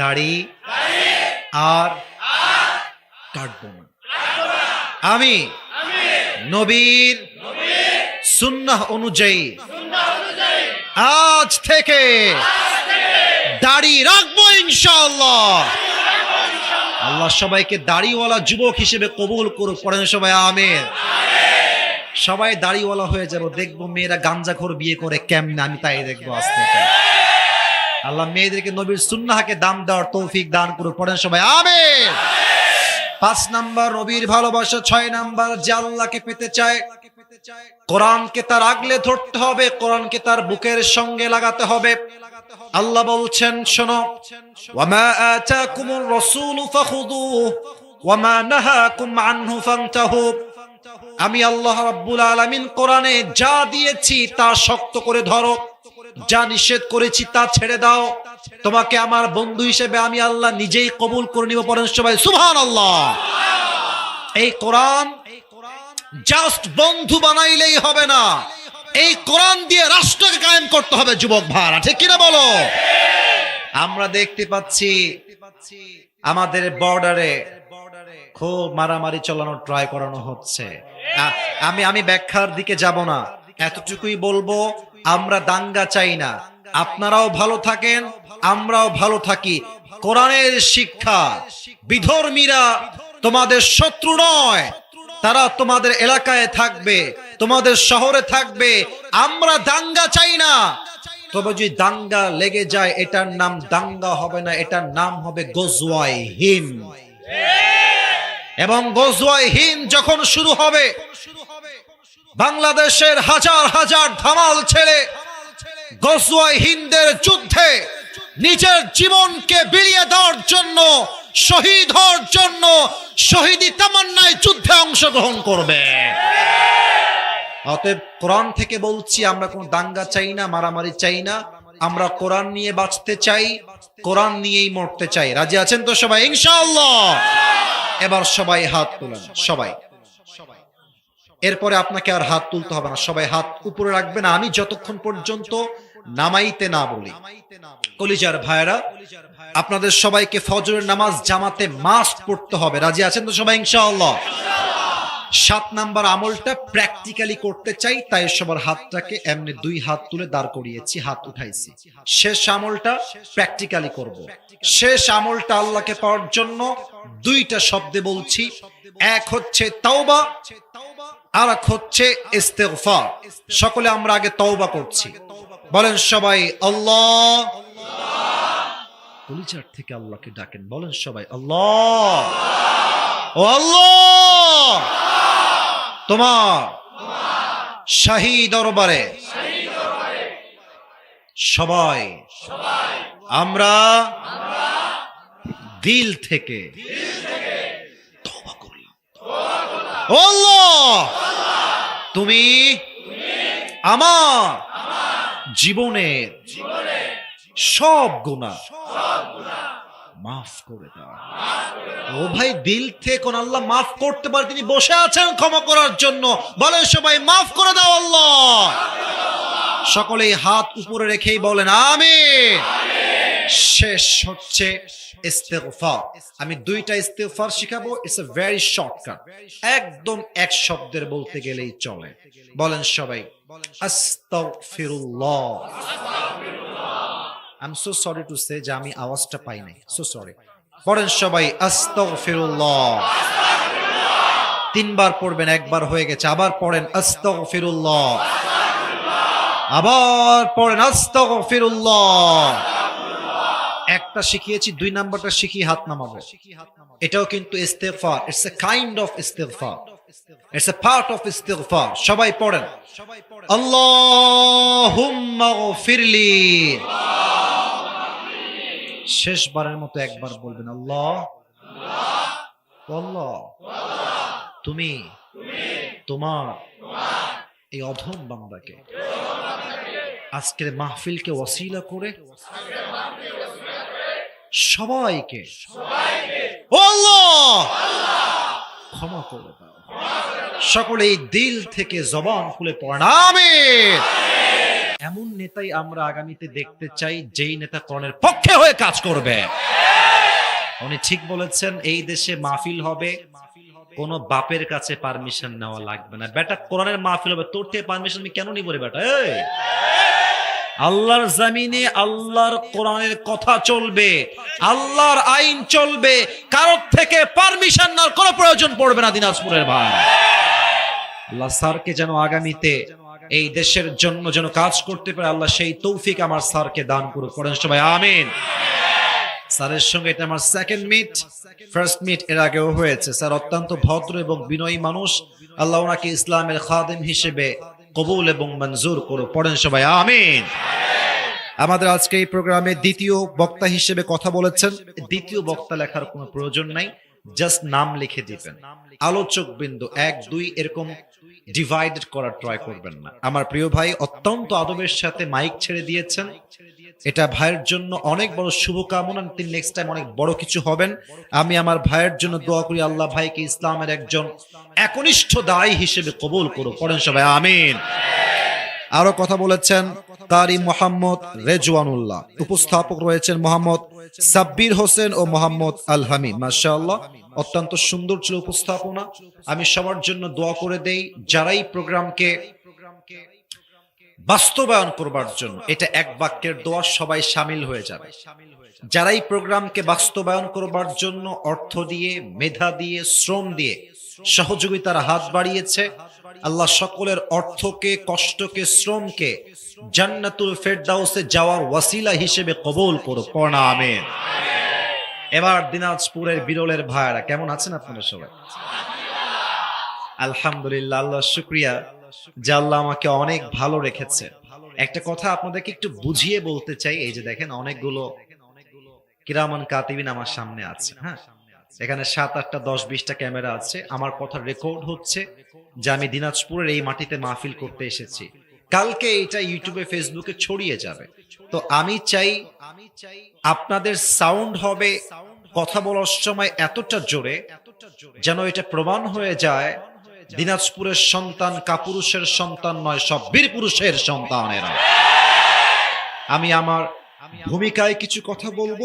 দাড়ি আর কাটবো না আমি নবীর সুন্নাহ অনুযায়ী আজ থেকে দাড়ি রাখব ইনশাআল্লাহ। আল্লাহ সবাইকে দাড়িওয়ালা যুবক হিসেবে কবুল করুক, পড়েন সবাই আমের সবাই দাড়িওয়ালা হয়ে যাব, দেখব মেয়েরা গাঞ্জাখোর বিয়ে করে কেমনে, আমি তাই দেখব আজ থেকে। আল্লাহ মেয়েদেরকে নবীর সুন্নাহকে দাম দেওয়ার তৌফিক দান করুক, পড়েন সবাই আমের পাঁচ নাম্বার নবীর ভালোবাসা, ছয় নাম্বার, যে আল্লাহকে পেতে চায়, কোরআনকে তার আগলে ধরতে হবে, কোরআনকে তার বুকের সঙ্গে লাগাতে হবে। আল্লাহ বলছেন, শোনো, ওয়ামা আতাকুমুর রাসূলু ফাখুদুহু ওয়ামা নাহাকুম আনহু ফান্তাহু। আমি আল্লাহ রাব্বুল আলামিন কোরআনে যা দিয়েছি তা শক্ত করে ধরো। যা নিষেধ করেছি তা ছেড়ে দাও। তোমাকে আমার বন্ধু হিসেবে আমি আল্লাহ নিজেই কবুল করে নিব পড়েন সবাই, সুবহানাল্লাহ। এই কোরআন জাস্ট বন্ধু বানাইলেই হবে না। এই কোরআন দিয়ে রাষ্ট্রকে কায়েম করতে হবে যুবক ভাড়া ঠিক কিনা বলো? আমরা দেখতে পাচ্ছি আমাদের বর্ডারে খুব মারামারি চালানোর ট্রাই করানো হচ্ছে। আমি আমি ব্যাখ্যার দিকে যাব না। এতটুকুই বলব আমরা দাঙ্গা চাই না। আপনারাও ভালো থাকেন আমরাও ভালো থাকি। কোরআনের শিক্ষা বিধর্মীরা তোমাদের শত্রু নয়। তারা তোমাদের এলাকায় থাকবে তোমাদের শহরে থাকবে। আমরা দাঙ্গা চাই না। তবে যদি দাঙ্গা লেগে যায় এটার নাম দাঙ্গা হবে না এটার নাম হবে গজওয়াই হিন এবং গজওয়াই হিন যখন শুরু হবে বাংলাদেশের হাজার হাজার ধামাল ছেড়ে গজওয়াই হিন্দের যুদ্ধে নিজের জীবনকে বিলিয়ে দেওয়ার জন্য, শহীদ হওয়ার জন্য শহীদি তামান্নায় যুদ্ধে অংশগ্রহণ করবে। অতএব কোরআন থেকে বলছি, আমরা কোন দাঙ্গা চাই না, মারামারি চাই না, আমরা কোরআন নিয়ে বাঁচতে চাই, কোরআন নিয়েই মরতে চাই। রাজি আছেন তো সবাই? ইনশাআল্লাহ। এবার সবাই হাত তুলেন, সবাই। এরপরে আপনাকে আর হাত তুলতে হবে না। সবাই হাত উপরে রাখবেন। আমি যতক্ষণ পর্যন্ত নামাইতে না বলি। কলিজার ভাইরা আপনাদের সবাইকে ফজরের নামাজ জামাতে মাস্ক পড়তে হবে। রাজি আছেন তো সবাই? ইনশাআল্লাহ। সাত নাম্বার আমলটা প্র্যাকটিক্যালি করতে চাই, তাই সবার হাতটাকে এমনি দুই হাত তুলে দাঁড় করিয়েছি, হাত উঠাইছি। শেষ আমলটা প্র্যাকটিক্যালি করব। শেষ আমলটা আল্লাহকে পাওয়ার জন্য দুইটা শব্দে বলছি। এক হচ্ছে তাওবা আর এক হচ্ছে ইস্তেগফার। সকলে আমরা আগে তওবা করছি। বলেন সবাই, আল্লাহ। কলিজার থেকে আল্লাহকে ডাকেন। বলেন সবাই, আল্লাহ। ও আল্লাহ। তোমার। শাহী দরবারে। সবাই। আমরা দিল থেকে তওবা করলাম ও আল্লাহ তুমি আমার জীবনের সব গুণা মাফ করে দাও। ও ভাই, দিল থেকে কোন আল্লাহ মাফ করতে পারে, তিনি বসে আছেন ক্ষমা করার জন্য। বলেন সবাই, মাফ করে দাও আল্লাহ। সকলেই হাত উপরে রেখেই বলেন আমি শেষ হচ্ছে ইস্তেগফার। আমি দুইটা ইস্তেগফার শিখাবো ইটস এ ভেরি শর্টকাট একদম এক শব্দের বলতে গেলেই চলে। বলেন সবাই, আস্তাগফিরুল্লাহ। I am so sorry to say যে আমি আওয়াজটা পাই নাই। সো সরি পড়েন সবাই, আস্তাগফিরুল্লাহ। তিনবার পড়বেন, একবার হয়ে গেছে। আবার পড়েন, আস্তাগফিরুল্লাহ। আবার পড়েন, আস্তাগফিরুল্লাহ। একটা শিখিয়েছি, দুই নাম্বারটা শিখিয়ে হাত নামাবো। এটাও কিন্তু ইস্তেগফার। ইটস এ কাইন্ড অফ ইস্তেগফার। ইটস এ পার্ট অফ ইস্তেগফার। সবাই পড়েন। আল্লাহুম্মা গফিরলি। শেষবারের মতো একবার বলবেন, আল্লাহ। আল্লাহ। তুমি। তোমার। এই অধম বান্দাকে। আজকের মাহফিলকে ওসিলা করে সবাইকে। ক্ষমা করে দাও। সকলে এই দিল থেকে জবান খুলে পড়েন। এমন নেতাই আমরা আগামীতে দেখতে চাই যেই নেতা করণের পক্ষে হয়ে কাজ করবে। উনি ঠিক বলেছেন এই দেশে মাহফিল হবে কোন বাপের কাছে পারমিশন নেওয়া লাগবে না। বেটা কোরআনের মাহফিল হবে তোর থেকে পারমিশন আমি কেন নিব রে বেটা? আল্লাহর জমিনে আল্লাহর কোরআনের কথা চলবে, আল্লাহর আইন চলবে, কারোর থেকে পারমিশন নেওয়ার কোনো প্রয়োজন পড়বে না দিনাজপুরের ভাই। আল্লাহ স্যারকে যেন আগামীতে এই দেশের জন্য যেন কাজ করতে পারে, আল্লাহ সেই তৌফিক আমার স্যারকে দান করুক। পড়েন সবাই, আমিন। স্যারের সঙ্গে এটা আমার সেকেন্ড মিট ফার্স্ট মিট এর আগেও হয়েছে। স্যার অত্যন্ত ভদ্র এবং বিনয়ী মানুষ। আল্লাহ ওনাকে ইসলামের খাদিম হিসেবে কবুল এবং মঞ্জুর করো পড়েন সবাই, আমিন। আমাদের আজকে এই প্রোগ্রামে দ্বিতীয় বক্তা হিসেবে কথা বলেছেন। দ্বিতীয় বক্তা লেখার কোনো প্রয়োজন নাই, জাস্ট নাম লিখে দিবেন। আলোচক বিন্দু, এক, দুই, এরকম ডিভাইডেড করার ট্রাই করবেন না। আমার প্রিয় ভাই, অত্যন্ত আদবের সাথে মাইক ছেড়ে দিয়েছেন। এটা ভাইয়ের জন্য অনেক বড় শুভকামনা। তিনি নেক্সট টাইম অনেক বড় কিছু হবেন। আমি আমার ভাইয়ের জন্য দোয়া করি, আল্লাহ ভাইকে ইসলামের একজন একনিষ্ঠ দায়ী হিসেবে কবুল করুক। পড়েন সবাই, আমিন। আরও কথা বলেছেন কারি মোহাম্মদ রেজওয়ানুল্লাহ। উপস্থাপক রয়েছেন মোহাম্মদ সাব্বির হোসেন ও মোহাম্মদ আল হামিদ মাশাআল্লাহ, অত্যন্ত সুন্দর ছিল উপস্থাপনা। আমি সবার জন্য দোয়া করে দেই, যারাই প্রোগ্রামকে বাস্তবায়ন করবার জন্য। এটা এক বাক্যের দোয়া সবাই সামিল হয়ে যাবে। যারাই প্রোগ্রামকে বাস্তবায়ন করবার জন্য অর্থ দিয়ে, মেধা দিয়ে, শ্রম দিয়ে সহযোগিতার হাত বাড়িয়েছে, আল্লাহ সকলের অর্থকে, কষ্টকে, শ্রমকে জান্নাতুল ফেরদাউসে যাওয়ার ওয়াসিলা হিসেবে কবল করো পড়া আমেন। এবার দিনাজপুরের বিরলের ভাইরা কেমন আছেন আপনারা সবাই? আলহামদুলিল্লাহ, আল্লাহ শুক্রিয়া। যে আল্লাহ আমাকে অনেক ভালো রেখেছে। একটা কথা আপনাদেরকে একটু বুঝিয়ে বলতে চাই, এই যে দেখেন অনেকগুলো কিরামান কাতিবিন আমার সামনে আছে হ্যাঁ? এখানে সাত আটটা, দশ বিশটা ক্যামেরা আছে। আমার কথা রেকর্ড হচ্ছে যে আমি দিনাজপুরের এই মাটিতে মাহফিল করতে এসেছি। কালকে এটা ইউটিউবে, ফেসবুকে ছড়িয়ে যাবে। তো আমি চাই আমি চাই আপনাদের সাউন্ড হবে কথা বলার সময় এতটা জোরে যেন এটা প্রমাণ হয়ে যায় দিনাজপুরের সন্তান কাপুরুষের সন্তান নয়, সব বীর পুরুষের সন্তানেরা আমি আমার ভূমিকায় কিছু কথা বলব।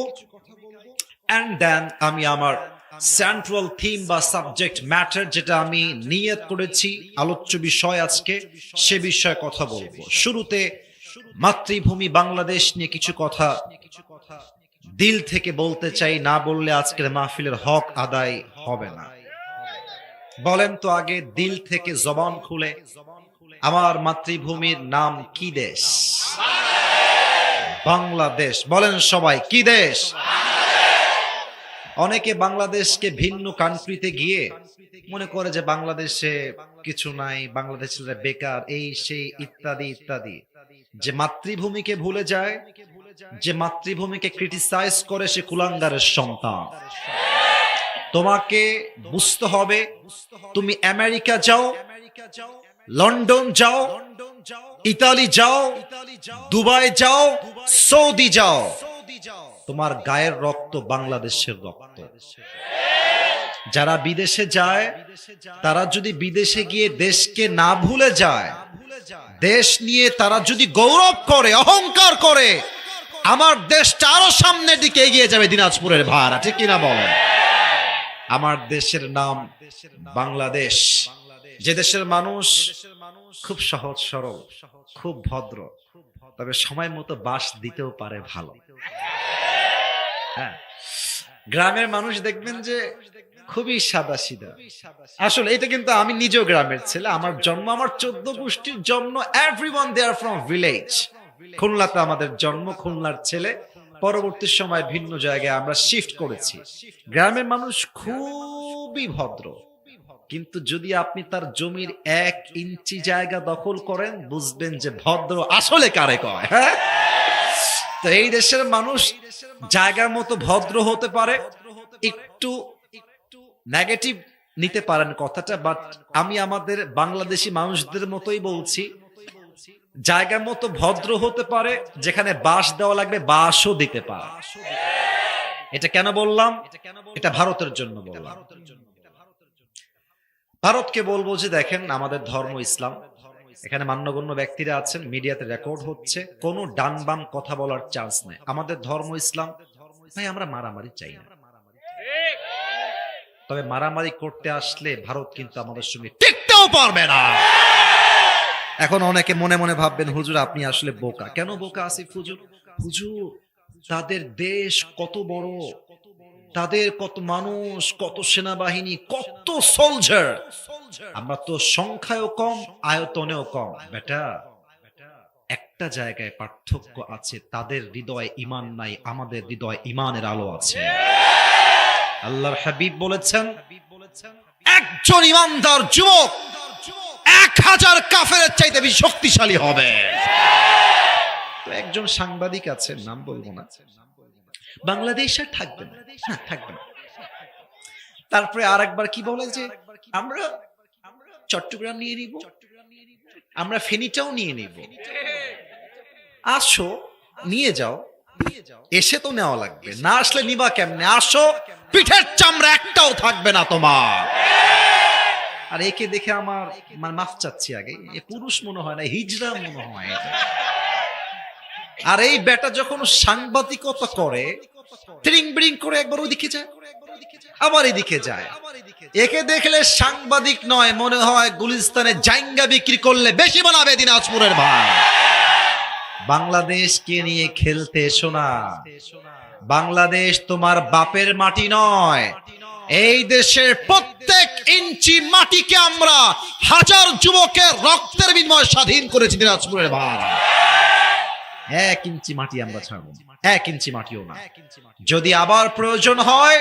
দেন আমি আমার সেন্ট্রাল থিম বা সাবজেক্ট ম্যাটার যেটা আমি নিয়ত করেছি, আলোচ্য বিষয় আজকে, সে বিষয়ে কথা বলব। শুরুতে মাতৃভূমি বাংলাদেশ নিয়ে কিছু কথা দিল থেকে বলতে চাই, না বললে আজকের মাহফিলের হক আদায় হবে না। বলেন তো আগে দিল থেকে জবান খুলে। আমার মাতৃভূমির নাম কি দেশ? বাংলাদেশ। বলেন সবাই, কি দেশ? অনেকে বাংলাদেশকে ভিন্ন কান্ট্রিতে গিয়ে মনে করে যে বাংলাদেশে কিছু নাই বাংলাদেশের বেকার, এই, সেই, ইত্যাদি ইত্যাদি। যে মাতৃভূমিকে ভুলে যায়, যে মাতৃভূমিকে ক্রিটিসাইজ করে সে কুলাঙ্গারের সন্তান। তোমাকে বুঝতে হবে, তুমি আমেরিকা যাও, লন্ডন যাও, ইতালি যাও, দুবাই যাও, সৌদি যাও। তোমার গায়ের রক্ত বাংলাদেশের রক্ত। যারা বিদেশে যায়, তারা যদি বিদেশে গিয়ে দেশকে না ভুলে যায়, দেশ নিয়ে তারা যদি গৌরব করে, অহংকার করে, আমার দেশটা আরও সামনের দিকে এগিয়ে যাবে দিনাজপুরের ভাড়া, ঠিক কিনা বলেন? আমার দেশের নাম বাংলাদেশ। যে দেশের মানুষ খুব সহজ সরল, খুব ভদ্র, তবে সময় মতো বাস দিতেও পারে ভালো। হ্যাঁ গ্রামের মানুষ দেখবেন যে খুবই সাদা সিধা আসলে এটা কিন্তু আমি নিজেও গ্রামের ছেলে, আমার জন্ম, আমার চোদ্দ গোষ্ঠীর জন্ম every one they are from village খুলনাতে আমাদের জন্ম, খুলনার ছেলে। পরবর্তী সময় ভিন্ন জায়গায় আমরা শিফট করেছি। গ্রামের মানুষ খুবই ভদ্র। কিন্তু যদি আপনি তার জমির এক ইঞ্চি জায়গা দখল করেন, বুঝবেন যে ভদ্র আসলে কারে কয় হ্যাঁ? তো এই দেশের মানুষ জায়গার মতো ভদ্র হতে পারে, একটু একটু নেগেটিভ নিতে পারেন কথাটা বাট আমি আমাদের বাংলাদেশি মানুষদের মতোই বলছি জায়গার মতো ভদ্র হতে পারে, যেখানে বাস দেওয়া লাগবে বাসও দিতে পারে। এটা কেন বললাম? এটা ভারতের জন্য বললাম। ভারতকে বলব যে, দেখেন, আমাদের ধর্ম ইসলাম। এখানে মান্যগণ্য ব্যক্তিরা আছেন, মিডিয়াতে রেকর্ড হচ্ছে, কোনো ডান বাম কথা বলার চান্স নেই। আমাদের ধর্ম ইসলাম, ভাই, আমরা মারামারি চাই না। তবে মারামারি করতে আসলে ভারত কিন্তু আমাদের সঙ্গে টিকতেও পারবে না। এখন অনেকে মনে মনে ভাববেন, হুজুর, আপনি আসলে বোকা। কেন বোকা, আসিফ হুজুর? হুজুর, তাদের দেশ কত বড়, তাদের কত মানুষ, কত সেনাবাহিনী, কত সোলজার আমরা তো সংখ্যায়ও কম, আয়তনেও কম। বেটা, একটা জায়গায় পার্থক্য আছে, তাদের হৃদয়ে ইমান নাই, আমাদের হৃদয়ে ইমানের আলো আছে। আল্লাহর হাবিব বলেছেন, একজন ইমানদার যুবক এক হাজার কাফের চাইতে বেশি শক্তিশালী হবে। একজন সাংবাদিক আছে নাম বলব না। বাংলাদেশ আর থাকবে না। হ্যাঁ থাকবে না। তারপরে আর একবার কি বলে যে, আমরা চট্টগ্রাম নিয়ে নিব, আমরা ফেনীটাও নিয়ে নিব। আসো, নিয়ে যাও, এসে তো নেওয়া লাগবে। না আসলে নিবা কেমনে? আসো, পিঠের চামড়া একটাও থাকবে না তোমার। আর একে দেখে আমার মানে মাফ চাচ্ছি আগে। এ পুরুষ মনে হয় না হিজড়া মনে হয়। আর এই বেটা যখন সাংবাদিকতা করে, ট্রিং ব্রিং করে একবার যায়, আবার এদিকে যায়। একে দেখলে সাংবাদিক নয়, মনে হয় গুলিস্তানে জাইঙ্গা বিক্রি করলে বেশি বানাবে দিনাজপুরের ভাই। বাংলাদেশকে নিয়ে খেলতে এসো না। বাংলাদেশ তোমার বাপের মাটি নয় এই দেশের প্রত্যেক ইঞ্চি মাটিকে আমরা হাজার যুবকের রক্তের বিনিময়ে স্বাধীন করেছি দিনাজপুরের ভাই এক ইঞ্চি মাটি আমরা ছাড়বো এক ইঞ্চি মাটিও না। যদি আবার প্রয়োজন হয়,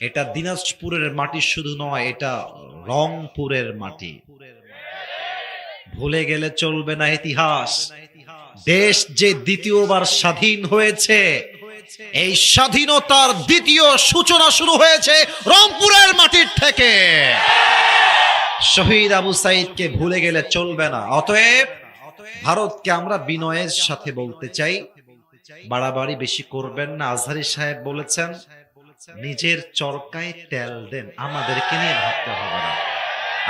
এটা দিনাজপুরের মাটি শুধু নয়, এটা রংপুরের মাটি। ভুলে গেলে চলবে না ইতিহাস। দেশ যে দ্বিতীয়বার স্বাধীন হয়েছে এই স্বাধীনতার দ্বিতীয় সূচনা শুরু হয়েছে রংপুরের মাটির থেকে। শহীদ আবু সাইদকে ভুলে গেলে চলবে না। অতএব ভারতকে আমরা বিনয়ের সাথে বলতে চাই। বাড়াবাড়ি বেশি করবেন না, আজহারি সাহেব বলেছেন, নিজের চরকায় তেল দেন, আমাদেরকে নিয়ে ভাবতে হবে না।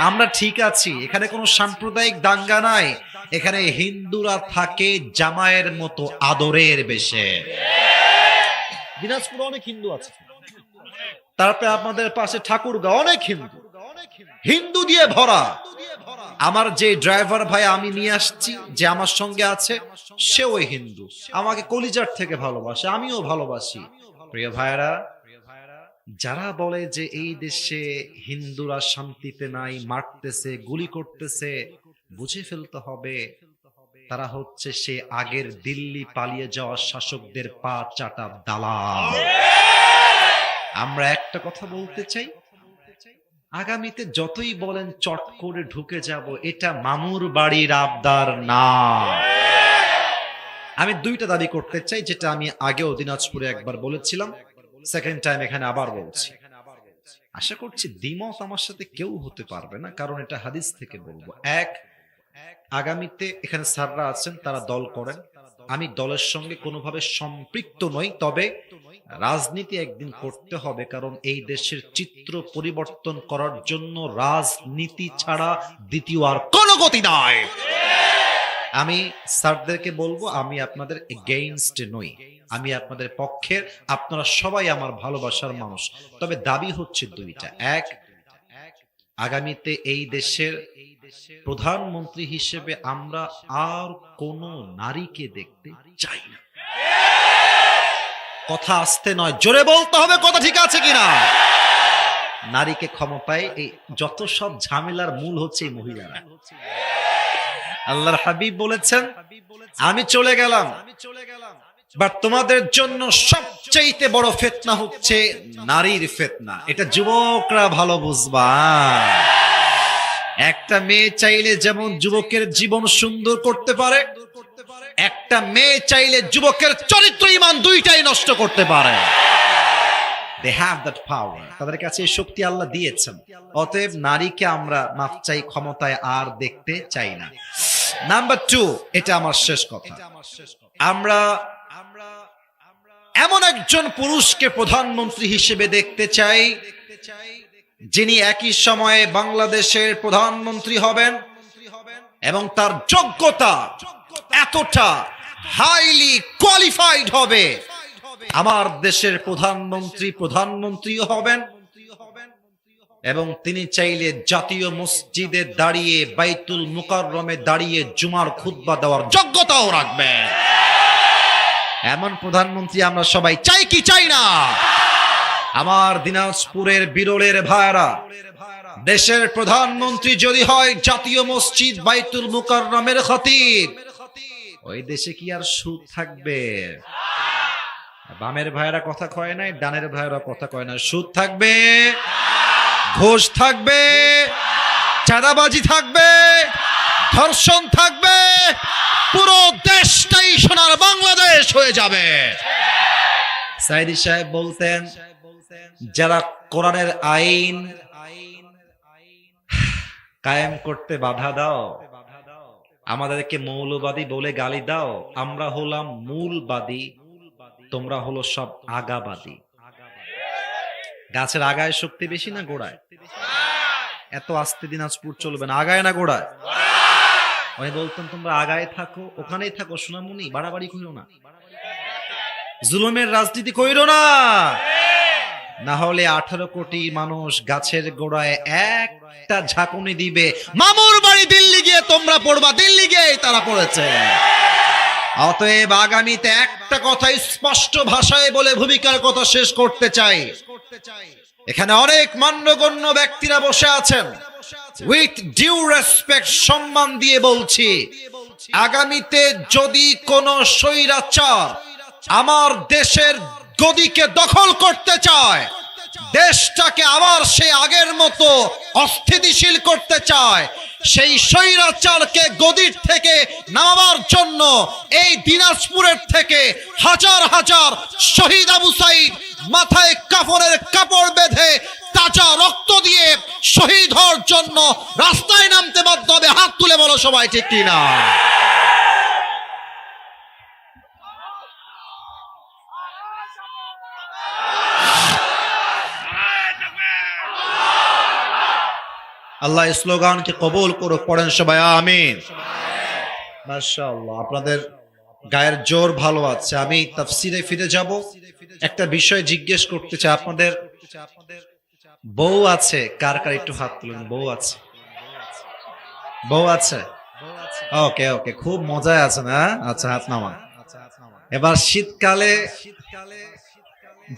আমরা ঠিক আছি, এখানে কোনো সাম্প্রদায়িক দাঙ্গা নাই। এখানে হিন্দুরা থাকে জামায়ের মতো আদরের বেশে। দিনাজপুরে অনেক হিন্দু আছে। তারপরে আপনাদের পাশে ঠাকুরগা অনেক হিন্দু। হিন্দু দিয়ে ভরা। আমার যে ড্রাইভার ভাই আমি নিয়ে আসছি, যে আমার সঙ্গে আছে, সেও হিন্দু। আমাকে কলিজার থেকে ভালোবাসে, আমিও ভালোবাসি। প্রিয় ভাইরা যারা বলে যে এই দেশে হিন্দুরা শান্তিতে নাই, মারতেছে, গুলি করতেছে, বুঝে ফেলতে হবে তারা হচ্ছে সে আগের দিল্লি পালিয়ে যাওয়া শাসকদের পা চাটা দালাল। আমরা একটা কথা বলতে চাই, আগামীতে যতই বলেন চট করে ঢুকে যাব, এটা মামুর বাড়ির আবদার না। আমি দুইটা দাবি করতে চাই, যেটা আমি আগেও দিনাজপুরে একবার বলেছিলাম সেকেন্ড টাইম এখানে আবার বলছি। আশা করছি দ্বিমত আমার সাথে কেউ হতে পারবে না, কারণ এটা হাদিস থেকে বলব। এক আগামীতে এখানে স্যাররা আছেন, তারা দল করেন। আমি দলের সঙ্গে কোনোভাবে সম্পৃক্ত নই, তবে রাজনীতি একদিন করতে হবে, কারণ এই দেশের চিত্র পরিবর্তন করার জন্য রাজনীতি ছাড়া দ্বিতীয় আর কোনো গতি নাই। আমি স্যারদেরকে বলব, আমি আপনাদের এগেইনস্ট নই। আমি আপনাদের পক্ষের, আপনারা সবাই আমার ভালোবাসার মানুষ। তবে দাবি হচ্ছে দুইটা। এক আগামীতে এই দেশের প্রধানমন্ত্রী হিসেবে আমরা আর কোন নারীকে দেখতে চাই না। কথা আসতে নয়, জোরে বলতে হবে কথা ঠিক আছে কিনা? নারীকে ক্ষমতায় এই যত সব ঝামেলার মূল হচ্ছে এই মহিলারা। আল্লাহর হাবিব বলেছেন, আমি চলে গেলাম। বাট তোমাদের জন্য সবচাইতে বড় ফেতনা হচ্ছে নারীর ফেতনা। এটা যুবকরা ভালো বুঝবা। একটা মেয়ে চাইলে যেমন যুবকের জীবন সুন্দর করতে পারে, একটা মেয়ে চাইলে যুবকের চরিত্র ইমান দুইটাই নষ্ট করতে পারে। দে হ্যাভ দ্যাট পাওয়ার তাদের কাছে শক্তি আল্লাহ দিয়েছেন। অতএব নারীকে আমরা মাপ চাই, ক্ষমতায় আর দেখতে চাই না। নাম্বার টু এটা আমার শেষ কথা। আমরা এমন একজন পুরুষকে প্রধানমন্ত্রী হিসেবে দেখতে চাই, যিনি একই সময়ে বাংলাদেশের প্রধানমন্ত্রী হবেন এবং তার যোগ্যতা এতটা হাইলি কোয়ালিফাইড হবে। আমার দেশের প্রধানমন্ত্রী প্রধানমন্ত্রীও হবেন এবং তিনি চাইলে জাতীয় মসজিদে দাঁড়িয়ে বাইতুল মুকাররমে দাঁড়িয়ে জুমার খুতবা দেওয়ার যোগ্যতাও রাখবেন। এমন প্রধানমন্ত্রী আমরা সবাই চাই কি চাই না? আমার দিনাজপুরের বিরলের ভাইরা দেশের প্রধানমন্ত্রী যদি হয় জাতীয় মসজিদ বাইতুল মুকাররমের খতিব, ওই দেশে কি আর সুদ থাকবে? বামের ভাইরা কথা কয় নাই, ডানের ভাইরা কথা কয় না সুদ থাকবে, ঘোষ থাকবে, চাঁদাবাজি থাকবে, ধর্ষণ থাকবে, পুরো দেশটাই সোনার বাংলাদেশ হয়ে যাবে। সাইদি সাহেব বলতেন, যারা কোরআনের আইন কায়েম করতে বাধা দাও, আমাদেরকে মৌলবাদী বলে গালি দাও, আমরা হলাম মূলবাদী, তোমরা হলো সব আগাবাদী। গাছের আগায় শক্তি বেশি না গোড়ায়? এত আস্তে দিনাজপুর চলবে না। আগায় না গোড়ায়? উনি বলতেন তোমরা আগায় থাকো, ওখানেই থাকো সোনামুনি বাড়াবাড়ি কইরো না। জুলুমের রাজনীতি কইরো না। না হলে আঠারো কোটি মানুষ গাছের গোড়ায় একটা ঝাঁকুনি দিবে। মামুর বাড়ি দিল্লি গিয়ে তোমরা পড়বা, দিল্লি গিয়ে তারা পড়েছে। অতএব আগামীতে একটা কথাই স্পষ্ট ভাষায় বলে ভূমিকার কথা শেষ করতে চাই। এখানে অনেক মান্যগণ্য ব্যক্তিরা বসে আছেন। উইথ ডিউ রেসপেক্ট সম্মান দিয়ে বলছি, আগামীতে যদি কোন স্বৈরাচার আমার দেশের গদিকে দখল করতে চায়, দেশটাকে আবার সে আগের মতো অস্থিতিশীল করতে চায় সেই স্বৈরাচারকে গদির থেকে নামাবার জন্য এই দিনাজপুরের থেকে হাজার হাজার শহীদ আবু সাইদ মাথায় কাপড়ের কাপড় বেঁধে তাজা রক্ত দিয়ে শহীদ হওয়ার জন্য রাস্তায় নামতে বাধ্য হবে। হাত তুলে বলো সবাই, ঠিক কিনা? আল্লাহ স্লোগানকে কবুল করো পড়েন সবাই, আমিন। আপনাদের গায়ের জোর ভালো আছে। আমি তাফসিরে ফিরে যাব। একটা বিষয় জিজ্ঞেস করতে চাই, আপনাদের বউ আছে? কার কার একটু হাত তুলুন বউ আছে? বউ আছে? ওকে ওকে, খুব মজায় আছে না আচ্ছা হাত নামা এবার শীতকালে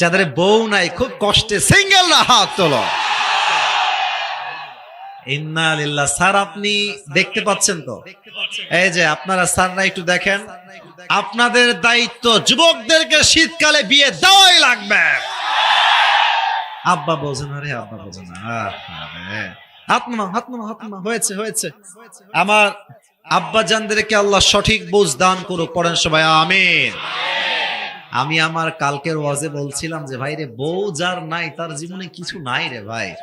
যাদের বউ নাই, খুব কষ্টে সিঙ্গেল না, হাত তোলো। শীতকালে বিয়ে দেওয়াই লাগবে। আব্বা বোঝে না আব্বা বোঝে না। আহারে। হাত নামা হাত নামা হাত নামা হয়েছে হয়েছে। আমার আব্বা জানদেরকে আল্লাহ সঠিক বুঝ দান করুক, পড়েন সবাই, আমিন। আমি আমার কালকের ওয়াজে বলছিলাম যে ভাই রে বউ যার নাই, তার জীবনে কিছু নাই রে ভাই।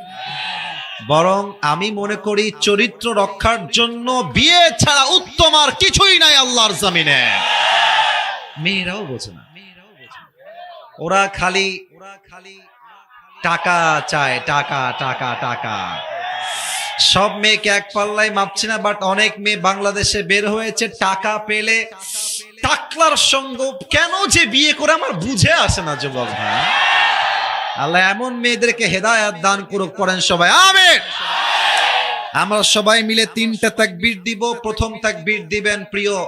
বরং আমি মনে করি চরিত্র রক্ষার জন্য বিয়ে ছাড়া উত্তম আর কিছুই নাই আল্লাহর জমিনে। মেয়েরাও বোঝে না। ওরা খালি ওরা খালি টাকা চায়, টাকা টাকা টাকা। সব মেয়েকে এক পাল্লায় মাপছি না বাট অনেক মেয়ে বাংলাদেশে বের হয়েছে, টাকা পেলে টাকলার সঙ্গ কেন যে বিয়ে করে আমার বুঝে আসে না, যুবক ভাই? আল্লাহ এমন মেয়েদেরকে হেদায়াত দান করুক করেন সবাই। আমেন! আমরা সবাই মিলে তিনটা তাকবীর দিব। প্রথম তাকবীর দিবেন প্রিয়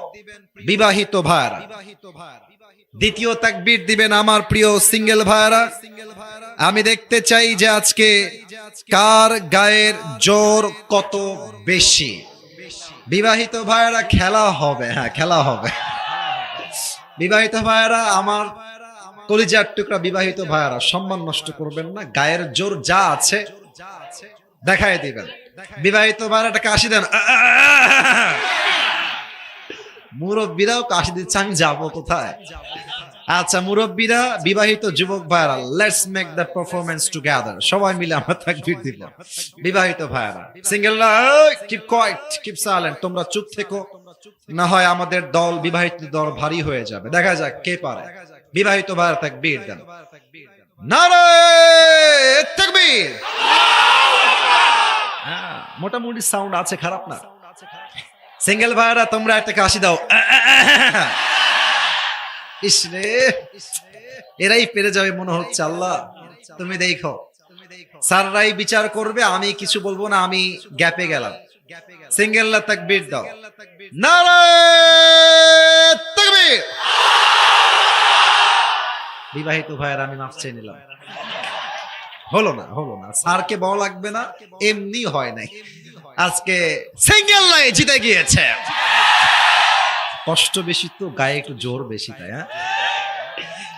বিবাহিত ভাইরা দ্বিতীয় তাকবীর দিবেন আমার প্রিয় সিঙ্গেল ভাইরা আমি দেখতে চাই যে আজকে কার গায়ের জোর কত বেশি। বিবাহিত ভাইরা খেলা হবে হ্যাঁ খেলা হবে। বিবাহিত ভাইরা আমার কলিজার টুকরা বিবাহিত ভাইয়ারা, সম্মান নষ্ট করবেন না, গায়ের জোর যা আছে দেখাই দিবেন। বিবাহিত ভাইয়ারা কাশি দেন। মুরব্বীরাও কাশি দিচ্ছে, আমি যাব কোথায়? আচ্ছা মুরব্বীরা, বিবাহিত যুবক ভাইয়ারা let's make the performance together সবাই মিলে আমরা তাকবীর দিব। বিবাহিত ভাইয়ারা। সিঙ্গেলরা কিপ কোয়াইট কিপ সাইলেন্ট তোমরা চুপ থেকো। না হয় আমাদের দল, বিবাহিত দল ভারী হয়ে যাবে। দেখা যাক, কে পারে। বিবাহিত ভাইয়ারা তাকবীর দেন তাকবীর হ্যাঁ, মোটামুটি সাউন্ড আছে খারাপ না। সিঙ্গেল ভাইয়ারা তোমরা একটা কাশি দাও। ইসরে এরাই পেরে যাবে মনে হচ্ছে আল্লাহ। তুমি দেখো স্যাররাই বিচার করবে আমি কিছু বলব না আমি গ্যাপে গেলাম। সিঙ্গেল্লা তাকবীর দাও। নারায়ে তাকবীর। বিবাহিত ভাইয়ের আমি মাফ চেয়ে নিলাম। হলো না হলো না। স্যারকে বলা লাগবে না, এমনি হয় নাই। আজকে সিঙ্গেল লাই জিতে গিয়েছে। কষ্ট বেশি তো, গায়ে একটু জোর বেশি, তাই হ্যাঁ?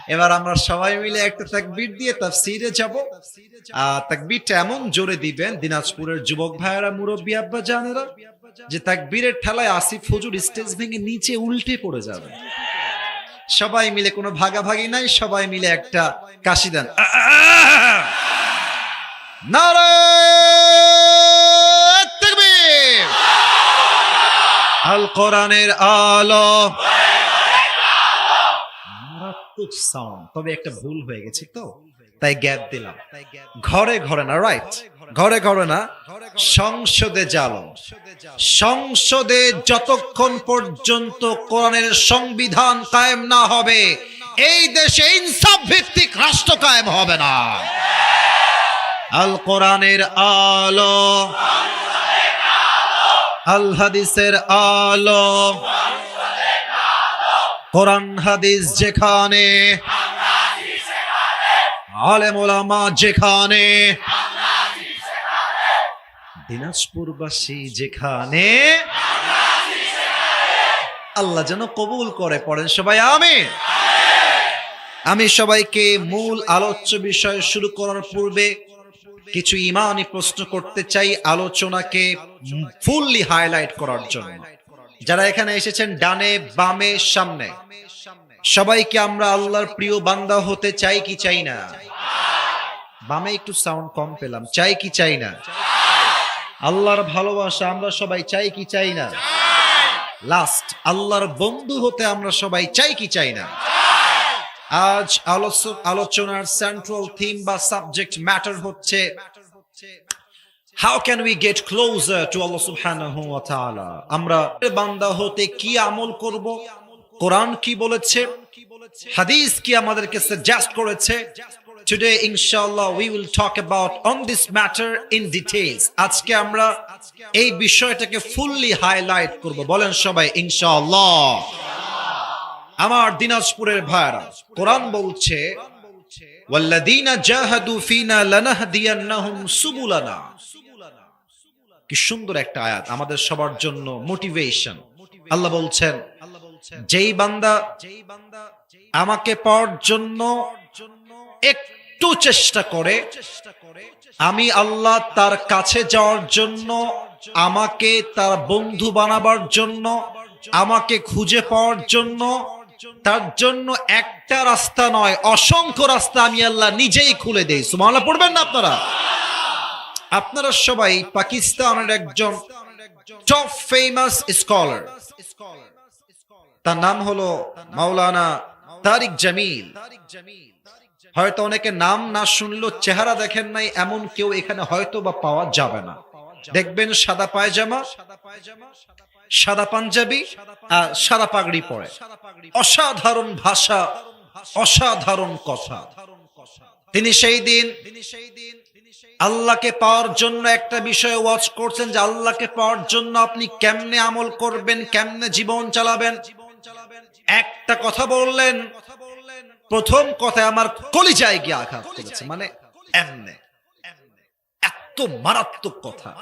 এবার আমরা সবাই মিলে একটা তাকবীর দিয়ে তাফসিরে যাব। আহ তাকবীরটা এমন জোরে দিবেন, দিনাজপুরের যুবক ভাইয়েরা, মুরব্বী আব্বা জানেরা যে তাকবীরের ঠেলায় আসিফ হুজুর স্টেজ ভেঙে নিচে উল্টে পড়ে যাবে। সবাই মিলে কোনো ভাগাভাগি নাই, সবাই মিলে একটা কাশি দেন। আল কোরআনের আলো। মারাত্মক সাউন্ড তবে একটা ভুল হয়ে গেছে তো। তাই গ্যাপ দিলাম। ঘরে ঘরে না রাইট ঘরে ঘরে না, সংসদে জালো সংসদে যতক্ষণ পর্যন্ত কোরআনের সংবিধান কায়েম না হবে, এই দেশে ইনসাফ ভিত্তিক রাষ্ট্র কায়েম হবে না। আল কোরআনের আলো, আল হাদিসের আলো, কোরআন হাদিস যেখানে যেখানে। দিনাজপুরবাসী যেখানে। আল্লাহ যেন কবুল করে পড়েন সবাই আমি আমি সবাইকে মূল আলোচ্য বিষয় শুরু করার পূর্বে কিছু ইমানি প্রশ্ন করতে চাই আলোচনাকে ফুললি হাইলাইট করার জন্য। যারা এখানে এসেছেন ডানে বামে সামনে, সবাইকে আমরা আল্লাহর প্রিয় বান্দা হতে চাই কি চাই না? বামে একটু সাউন্ড কম পেলাম। চাই কি চাই না? আল্লাহর ভালোবাসা আমরা সবাই চাই কি চাই না? লাস্ট আল্লাহর বন্ধু হতে আমরা সবাই চাই কি চাই না? আজ আলোচনার সেন্ট্রাল থিম বা সাবজেক্ট ম্যাটার হচ্ছে how can we get closer to আল্লাহ আমরা বান্দা হতে কি আমল করব? কোরআন কি বলেছে? হাদিস কি আমাদেরকে সাজেস্ট করেছে? টুডে ইনশাআল্লাহ we will talk about on this matter in details আজকে আমরা এই বিষয়টাকে ফুললি হাইলাইট করব। বলেন সবাই ইনশাআল্লাহ আমার দিনাজপুরের ভাইরা কোরআন বলছে, ওয়াল্লাযীনা জাহাদু ফিনা লানাহদিয়ান্নাহুম সুবুলানা। কি সুন্দর একটা আয়াত, আমাদের সবার জন্য মোটিভেশন আল্লাহ বলছেন, যেই বান্দা আমাকে পাওয়ার জন্য একটু চেষ্টা করে আমি আল্লাহ তার কাছে যাওয়ার জন্য, আমাকে তার বন্ধু বানাবার জন্য, আমাকে খুঁজে পাওয়ার জন্য, তার জন্য একটা রাস্তা নয়, অসংখ্য রাস্তা আমি আল্লাহ নিজেই খুলে দেই। সুমালা পড়বেন না আপনারা? আপনারা সবাই পাকিস্তানের একজন টপ ফেমাস স্কলার তার নাম হলো মাওলানা তারিক জামিল। হয়তো অনেকে নাম না শুনলেও চেহারা দেখেন নাই, এমন কেউ এখানে হয়তো বা পাওয়া যাবে না। দেখবেন সাদা পায়জামা, সাদা পাঞ্জাবি, আর সাদা পাগড়ি পরে। অসাধারণ ভাষা, অসাধারণ কথা। তিনি সেই দিন আল্লাহকে পাওয়ার জন্য একটা বিষয় ওয়াচ করছেন যে আল্লাহকে পাওয়ার জন্য আপনি কেমনে আমল করবেন, কেমনে জীবন চালাবেন। একটা কথা বললেন প্রথম কথায় আমার কলিজায় গিয়ে আঘাত করেছে। মানে এমনে। এত মারাত্মক কথা।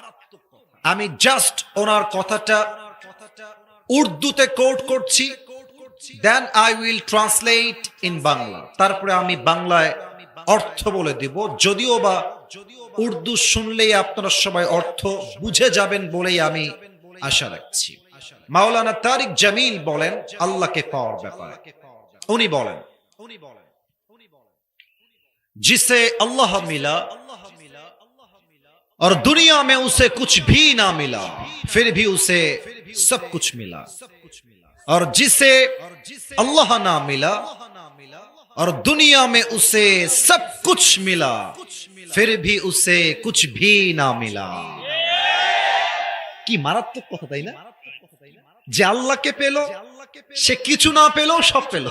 আমি জাস্ট ওনার কথাটা উর্দুতে কোট করছি। Then I will translate in Bangla. তারপরে আমি বাংলায় অর্থ বলে দিব। যদিও বা উর্দু শুনলেই আপনারা সবাই অর্থ বুঝে যাবেন বলেই আমি আশা রাখছি। মাওলানা তারিক জামিল বলেন, আল্লাহকে পাওয়ার ব্যাপারে। উনি বলেন जिसे अल्लाह मिला और दुनिया में उसे कुछ भी ना मिला फिर भी उसे सब कुछ मिला और जिसे अल्लाह ना मिला और दुनिया में उसे सब कुछ मिला फिर भी उसे कुछ भी ना मिला কি মারাত্মক কথা তাই না যে আল্লাহকে পেল সে কিছু না পেলেও সব পেল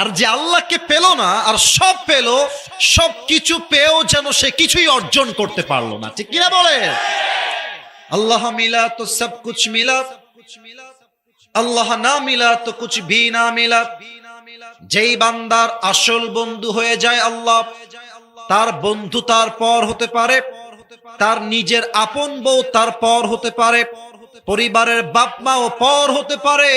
আর যে আল্লাহকে পেল না, আর সব পেল, সব কিছু পেয়েও যেন সে কিছুই অর্জন করতে পারল না। ঠিক কিনা বলে? আল্লাহ মিলা তো সব কুছ মিলা আল্লাহ না মিলা তো কুছ ভি না মিলা যেই বান্দার আসল বন্ধু হয়ে যায় আল্লাহ, তার বন্ধু তার পর হতে পারে, তার নিজের আপন বউ তার পর হতে পারে, পরিবারের বাপ মাও পর হতে পারে।